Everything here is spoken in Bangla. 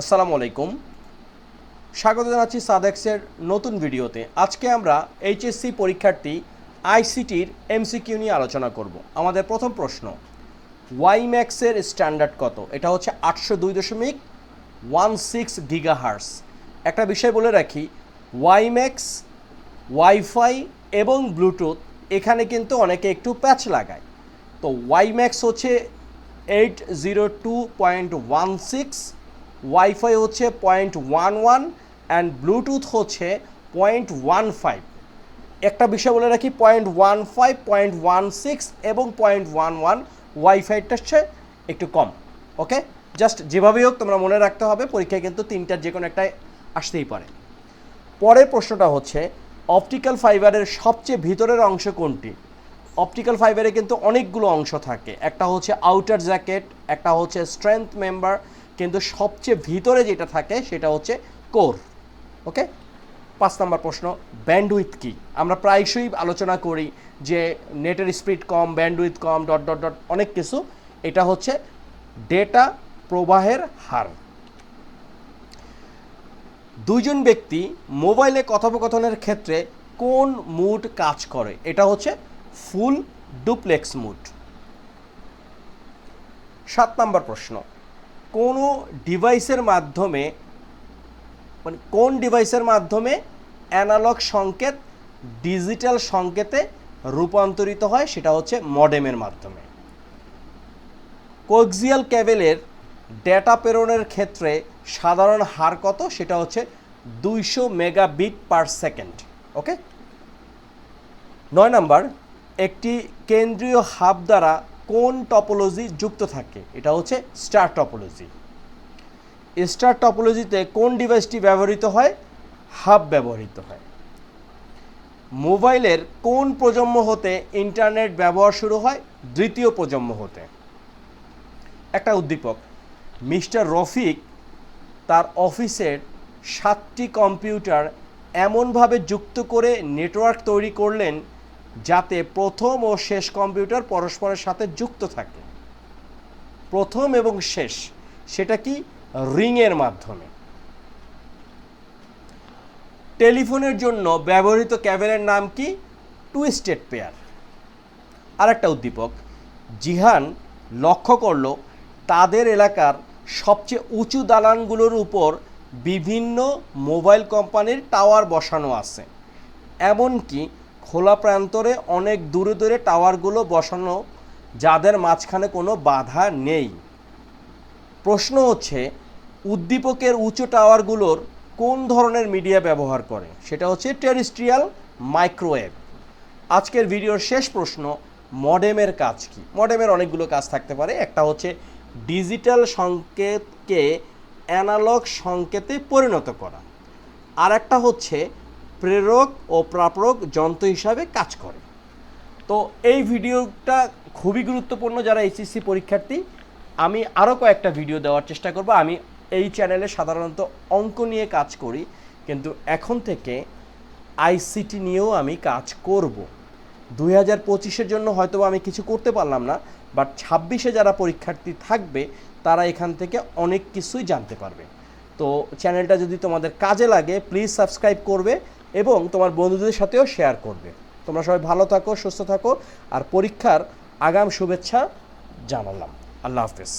আসসালামু আলাইকুম। স্বাগত জানাচ্ছি সাদেক্সের নতুন ভিডিওতে। আজকে আমরা এইচএসসি পরীক্ষার্থী আইসিটির এমসিকিউ নিয়ে আলোচনা করব। আমাদের প্রথম প্রশ্ন, ওয়াইম্যাক্সের স্ট্যান্ডার্ড কত? এটা হচ্ছে আটশো দুই দশমিক ওয়ান সিক্স গিগাহার্স একটা বিষয় বলে রাখি, ওয়াইম্যাক্স, ওয়াইফাই এবং ব্লুটুথ এখানে কিন্তু অনেকে একটু প্যাচ লাগায়। তো ওয়াইম্যাক্স হচ্ছে eight zero two point one six WiFi হচ্ছে point one one and Bluetooth হচ্ছে পয়েন্ট ওয়ান ফাইভ একটা বিষয় বলে রাখি point one five point one six এবং পয়েন্ট ওয়ান ওয়ান ওয়াইফাইটা হচ্ছে একটু কম ওকে জাস্ট যেভাবেই হোক তোমরা মনে রাখতে হবে, পরীক্ষায় কিন্তু তিনটার যে কোনো একটাই আসতেই পারে। পরের প্রশ্নটা হচ্ছে অপটিক্যাল ফাইবারের সবচেয়ে ভিতরের অংশ কোনটি? অপটিক্যাল ফাইবারে কিন্তু অনেকগুলো অংশ থাকে। একটা হচ্ছে আউটার জ্যাকেট একটা হচ্ছে স্ট্রেংথ মেম্বার কিন্তু সবচেয়ে ভিতরে যেটা থাকে সেটা হচ্ছে কোর, ওকে? পাঁচ নম্বর প্রশ্ন ব্যান্ডউইথ কি? আমরা প্রায়শই আলোচনা করি যে নেটের স্পিড কম ব্যান্ডউইথ কম ডট ডট ডট অনেক কিছু। এটা হচ্ছে ডেটা প্রবাহের হার। দুইজন ব্যক্তি মোবাইলে কথোপকথনের ক্ষেত্রে কোন মুড কাজ করে? এটা হচ্ছে ফুল ডুপ্লেক্স মুড সাত নম্বর প্রশ্ন কোনো ডিভাইসের মাধ্যমে মানে কোন ডিভাইসের মাধ্যমে অ্যানালগ সংকেত ডিজিটাল সংকেতে রূপান্তরিত হয় সেটা হচ্ছে মডেমের মাধ্যমে। কোক্সিয়াল ক্যাবেলের ডেটা প্রেরণের ক্ষেত্রে সাধারণ হার কত? সেটা হচ্ছে দুইশো মেগাবিট পার সেকেন্ড, ওকে? নয় নাম্বার, একটি কেন্দ্রীয় হাব দ্বারা কোন টপোলজি যুক্ত থাকে? এটা হচ্ছে স্টার টপোলজি স্টার টপোলজিতে কোন ডিভাইসটি ব্যবহৃত হয়? হাব ব্যবহৃত হয়। মোবাইলের কোন প্রজন্ম হতে ইন্টারনেট ব্যবহার শুরু হয়? দ্বিতীয় প্রজন্ম হতে। একটা উদ্দীপক, মিস্টার রফিক তার অফিসের সাতটি কম্পিউটার এমনভাবে যুক্ত করে নেটওয়ার্ক তৈরি করলেন যাতে প্রথম ও শেষ কম্পিউটার পরস্পরের সাথে যুক্ত থাকে। প্রথম এবং শেষ, সেটা কি রিংয়ের মাধ্যমে? টেলিফোনের জন্য ব্যবহৃত ক্যাবেলের নাম কি? Twisted pair. আরেকটা উদ্দীপক, জিহান লক্ষ্য করল তাদের এলাকার সবচেয়ে উঁচু দালানগুলোর উপর বিভিন্ন মোবাইল কোম্পানির টাওয়ার বসানো আছে। এমনকি খোলা প্রান্তরে অনেক দূরে দূরে টাওয়ারগুলো বসানো, যাদের মাঝখানে কোনো বাধা নেই। প্রশ্ন হচ্ছে, উদ্দীপকের উঁচু টাওয়ারগুলোর কোন ধরনের মিডিয়া ব্যবহার করে? সেটা হচ্ছে টেরিস্ট্রিয়াল মাইক্রোওয়েভ। আজকের ভিডিওর শেষ প্রশ্ন, মডেমের কাজ কি? মডেমের অনেকগুলো কাজ থাকতে পারে। একটা হচ্ছে ডিজিটাল সংকেতকে অ্যানালগ সংকেতে পরিণত করা। আর একটা হচ্ছে প্রেরক ও প্রাপক যন্ত্র হিসাবে কাজ করে। তো এই ভিডিওটা খুবই গুরুত্বপূর্ণ যারা এইচএসসি পরীক্ষার্থী, আমি আরও কয়েকটা ভিডিও দেওয়ার চেষ্টা করব। আমি এই চ্যানেলে সাধারণত অঙ্ক নিয়ে কাজ করি, কিন্তু এখন থেকে আইসিটি নিয়েও আমি কাজ করব। দুই হাজার পঁচিশের জন্য হয়তো আমি কিছু করতে পারলাম না, বাট ছাব্বিশে যারা পরীক্ষার্থী থাকবে, তারা এখান থেকে অনেক কিছুই জানতে পারবে। তো চ্যানেলটা যদি তোমাদের কাজে লাগে, প্লিজ সাবস্ক্রাইব করবে এবং তোমার বন্ধুদের সাথেও শেয়ার করবে। তোমরা সবাই ভালো থাকো, সুস্থ থাকো, আর পরীক্ষার আগাম শুভেচ্ছা জানালাম। আল্লাহ হাফেজ।